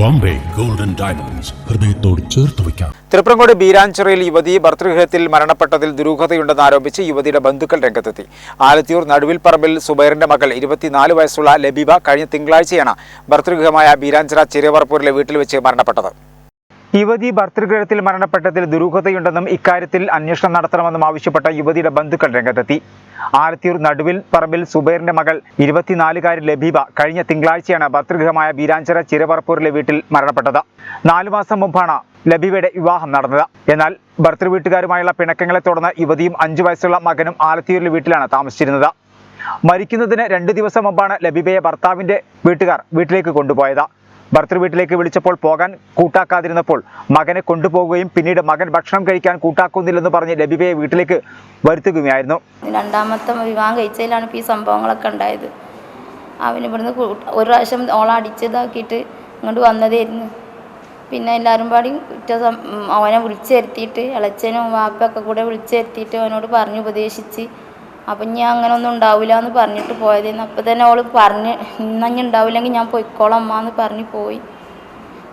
Bombay. Golden diamonds ഹൃദയത്തോട് ചേർത്ത് വയ്ക്കാം. തൃപ്രങ്കോട് ബീരാഞ്ചിറയിൽ യുവതി ഭർത്തൃഗൃഹത്തിൽ മരണപ്പെട്ടതിൽ ദുരൂഹതയുണ്ടെന്ന് ആരോപിച്ച് യുവതിയുടെ ബന്ധുക്കൾ രംഗത്തെത്തി. ആലത്തിയൂർ നടുവിൽ പറമ്പിൽ സുബൈറിന്റെ മകൾ ഇരുപത്തിനാല് വയസ്സുള്ള ലബീബ കഴിഞ്ഞ തിങ്കളാഴ്ചയാണ് ഭർത്തൃഗൃഹമായ ബീരാഞ്ചിറ ചെറിയവർപ്പൂരിലെ വീട്ടിൽ വെച്ച് മരണപ്പെട്ടത്. യുവതി ഭർത്തൃഗൃഹത്തിൽ മരണപ്പെട്ടതിൽ ദുരൂഹതയുണ്ടെന്നും ഇക്കാര്യത്തിൽ അന്വേഷണം നടത്തണമെന്നും ആവശ്യപ്പെട്ട യുവതിയുടെ ബന്ധുക്കൾ രംഗത്തെത്തി. ആലത്തിയൂർ നടുവിൽ പറമ്പിൽ സുബൈറിന്റെ മകൾ ഇരുപത്തിനാലുകാരി ലബീബ കഴിഞ്ഞ തിങ്കളാഴ്ചയാണ് ഭർതൃഗൃഹമായ വീരാഞ്ചര ചിരവറപ്പൂരിലെ വീട്ടിൽ മരണപ്പെട്ടത്. നാലു മാസം മുമ്പാണ് ലബീബയുടെ വിവാഹം നടന്നത്. എന്നാൽ ഭർത്തൃ വീട്ടുകാരുമായുള്ള പിണക്കങ്ങളെ തുടർന്ന് യുവതിയും അഞ്ചു വയസ്സുള്ള മകനും ആലത്തിയൂരിലെ വീട്ടിലാണ് താമസിച്ചിരുന്നത്. മരിക്കുന്നതിന് രണ്ട് ദിവസം മുമ്പാണ് ലബീബയെ ഭർത്താവിന്റെ വീട്ടുകാർ വീട്ടിലേക്ക് കൊണ്ടുപോയത്. ഭർത്തൃ വീട്ടിലേക്ക് വിളിച്ചപ്പോൾ പോകാൻ കൂട്ടാക്കാതിരുന്നപ്പോൾ മകനെ കൊണ്ടുപോകുകയും പിന്നീട് മകൻ ഭക്ഷണം കഴിക്കാൻ കൂട്ടാക്കുന്നില്ലെന്ന് പറഞ്ഞ് ലബിബയെ വീട്ടിലേക്ക് വരുത്തുകയായിരുന്നു രണ്ടാമത്തെ വിവാഹം കഴിച്ചതിലാണ് ഈ സംഭവങ്ങളൊക്കെ ഉണ്ടായത്. കൂ- ഒരു പ്രാവശ്യം ഓളടിച്ചതാക്കിയിട്ട് ഇങ്ങോട്ട് വന്നതായിരുന്നു. പിന്നെ എല്ലാവരും പാടി കുറ്റ അവനെ വിളിച്ചു വരുത്തിയിട്ട് ഇളച്ചനും വാപ്പയൊക്കെ കൂടെ വിളിച്ചു വരുത്തിയിട്ട് അവനോട് പറഞ്ഞു ഉപദേശിച്ച് അപ്പം ഞാൻ അങ്ങനെ ഒന്നും ഉണ്ടാവില്ല എന്ന് പറഞ്ഞിട്ട് പോയതേന്ന്. അപ്പം തന്നെ അവൾ പറഞ്ഞ് ഇന്നി ഉണ്ടാവില്ലെങ്കിൽ ഞാൻ പൊയ്ക്കോളാം അമ്മ എന്ന് പറഞ്ഞ് പോയി.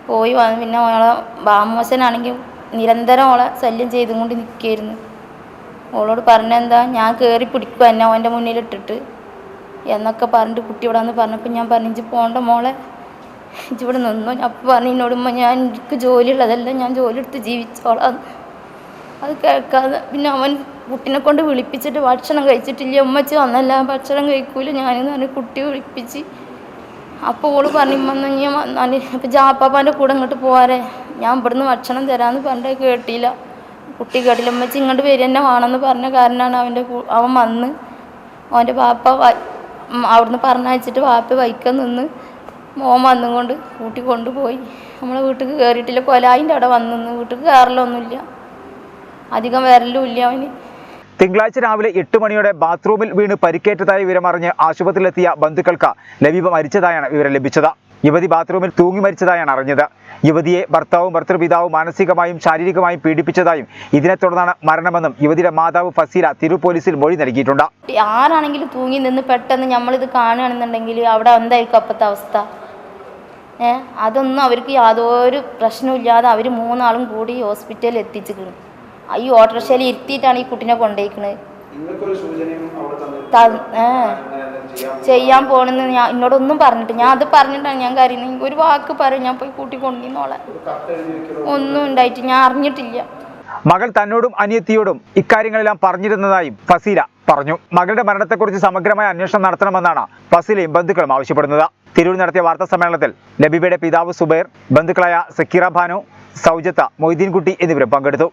പോയി വന്ന് പിന്നെ അവളെ ബാമോശനാണെങ്കിൽ നിരന്തരം അവളെ ശല്യം ചെയ്തുകൊണ്ട് നിൽക്കുകയായിരുന്നു ഓളോട് പറഞ്ഞെന്താ ഞാൻ കയറി പിടിക്കും എന്നെ അവന്റെ മുന്നിലിട്ടിട്ട് എന്നൊക്കെ പറഞ്ഞിട്ട് കുട്ടി ഇവിടെ വന്ന് പറഞ്ഞപ്പോൾ ഞാൻ പറഞ്ഞു ഇഞ്ചി പോണ്ട മോളെ. ഇഞ്ചി ഇവിടെ നിന്നു. അപ്പം പറഞ്ഞു എന്നോട് ഞാൻ എനിക്ക് ജോലിയുള്ളതല്ല ഞാൻ ജോലി എടുത്ത് ജീവിച്ചോളാം. അത് കേൾക്കാതെ പിന്നെ അവൻ കുട്ടീനെ കൊണ്ട് വിളിപ്പിച്ചിട്ട് ഭക്ഷണം കഴിച്ചിട്ടില്ല. ഉമ്മച്ചി വന്നല്ല. ഭക്ഷണം കഴിക്കൂല. ഞാനെന്ന് പറഞ്ഞ് കുട്ടി വിളിപ്പിച്ച്. അപ്പോൾ ഓൾ പറഞ്ഞു ഇമ്മ ഞാൻ വന്നാൽ ഇപ്പം ജാപ്പാപ്പാന്റെ കൂടെ ഇങ്ങോട്ട് പോവാറേ. ഞാൻ ഇവിടുന്ന് ഭക്ഷണം തരാമെന്ന് പറഞ്ഞിട്ട് കേട്ടില്ല. കുട്ടി കേട്ടില്ല. ഉമ്മച്ചി ഇങ്ങോട്ട് വരി തന്നെ വേണമെന്ന് പറഞ്ഞ കാരണമാണ് അവന്റെ അവൻ വന്ന്. അവന്റെ പാപ്പ അവിടുന്ന് പറഞ്ഞയച്ചിട്ട് വാപ്പ വൈക്കം നിന്ന് മോൻ വന്നും കൊണ്ട് കൂട്ടി കൊണ്ടുപോയി. നമ്മളെ വീട്ടിൽ കയറിയിട്ടില്ല കൊലായിന്റെ അവിടെ വന്നു വീട്ടിൽ കയറലൊന്നുമില്ല അധികം വരലും ഇല്ല അവന്. തിങ്കളാഴ്ച രാവിലെ എട്ട് മണിയോടെ ബാത്റൂമിൽ വീണ് പരിക്കേറ്റതായി വിവരമറിഞ്ഞ് ആശുപത്രിയിലെത്തിയ ബന്ധുക്കൾക്ക് ലബീബ മരിച്ചതായാണ് വിവരം ലഭിച്ചത്. യുവതി ബാത്റൂമിൽ തൂങ്ങി മരിച്ചതായാണ് അറിഞ്ഞത്. യുവതിയെ ഭർത്താവും ഭർത്തൃപിതാവും മാനസികമായും ശാരീരികമായും പീഡിപ്പിച്ചതായും ഇതിനെ തുടർന്നാണ് മരണമെന്നും യുവതിയുടെ മാതാവ് ഫസീല തിരു പോലീസിൽ മൊഴി നൽകിയിട്ടുണ്ട്. ആരാണെങ്കിലും തൂങ്ങി നിന്ന് പെട്ടെന്ന് നമ്മളിത് കാണുകയാണെന്നുണ്ടെങ്കിൽ അവിടെ എന്തായിരിക്കും അപ്പോഴത്തെ അവസ്ഥ? ഏഹ് അതൊന്നും അവർക്ക് യാതൊരു പ്രശ്നമില്ലാതെ അവർ മൂന്നാളും കൂടി ഹോസ്പിറ്റലിൽ എത്തിച്ചിരിക്കുന്നു ഈ ഓട്ടോറിക്ഷയിൽ ഇരുത്തിയിട്ടാണ് ഈ കുട്ടീനെ കൊണ്ടുപോയിക്കണത് ചെയ്യാൻ പോണെന്ന് ഞാൻ എന്നോടൊന്നും പറഞ്ഞിട്ട് ഞാൻ അത് പറഞ്ഞിട്ടാണ് ഞാൻ കരയുന്നത്. ഒരു വാക്ക് പറയും ഞാൻ പോയി കൂട്ടി കൊണ്ടുവന്നോളെ ഒന്നും ഉണ്ടായിട്ട് ഞാൻ അറിഞ്ഞിട്ടില്ല. മകൾ തന്നോടും അനിയത്തിയോടും ഇക്കാര്യങ്ങളെല്ലാം പറഞ്ഞിരുന്നതായും ഫസീല പറഞ്ഞു. മകളുടെ മരണത്തെക്കുറിച്ച് സമഗ്രമായ അന്വേഷണം നടത്തണമെന്നാണ് ഫസീലയും ബന്ധുക്കളും ആവശ്യപ്പെടുന്നത്. തിരൂർ നടത്തിയ വാർത്താ സമ്മേളനത്തിൽ ലബീബയുടെ പിതാവ് സുബൈർ ബന്ധുക്കളായ സക്കീറ ഭാനു സൗജത്ത മൊയ്തീൻകുട്ടി എന്നിവരും പങ്കെടുത്തു.